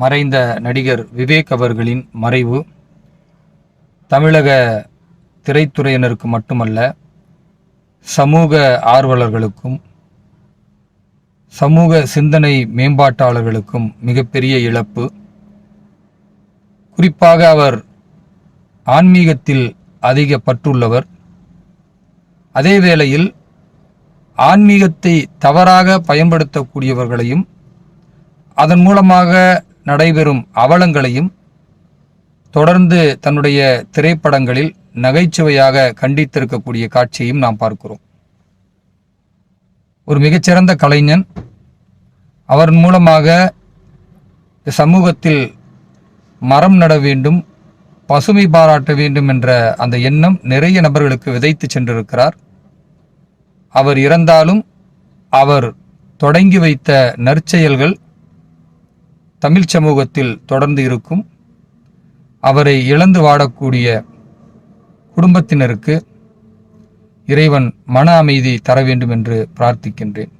மறைந்த நடிகர் விவேக் அவர்களின் மறைவு தமிழக திரைத்துறையினருக்கு மட்டுமல்ல சமூக ஆர்வலர்களுக்கும் சமூக சிந்தனை மேம்பாட்டாளர்களுக்கும் மிகப்பெரிய இழப்பு. குறிப்பாக அவர் ஆன்மீகத்தில் அதிக பற்றுள்ளவர் அதே வேளையில் ஆன்மீகத்தை தவறாக பயன்படுத்தக்கூடியவர்களையும் அதன் மூலமாக நடைபெறும் அவலங்களையும் தொடர்ந்து தன்னுடைய திரைப்படங்களில் நகைச்சுவையாக கண்டித்திருக்கக்கூடிய காட்சியையும் நாம் பார்க்கிறோம். ஒரு மிகச்சிறந்த கலைஞன் அவர் மூலமாக சமூகத்தில் மரம் நட வேண்டும் பசுமை பாராட்ட வேண்டும் என்ற அந்த எண்ணம் நிறைய நபர்களுக்கு விதைத்து சென்றிருக்கிறார். அவர் இறந்தாலும் அவர் தொடங்கி வைத்த நற்செயல்கள் தமிழ் சமூகத்தில் தொடர்ந்து இருக்கும். அவரை இழந்து வாடக்கூடிய குடும்பத்தினருக்கு இறைவன் மன அமைதி தர வேண்டும் என்று பிரார்த்திக்கின்றேன்.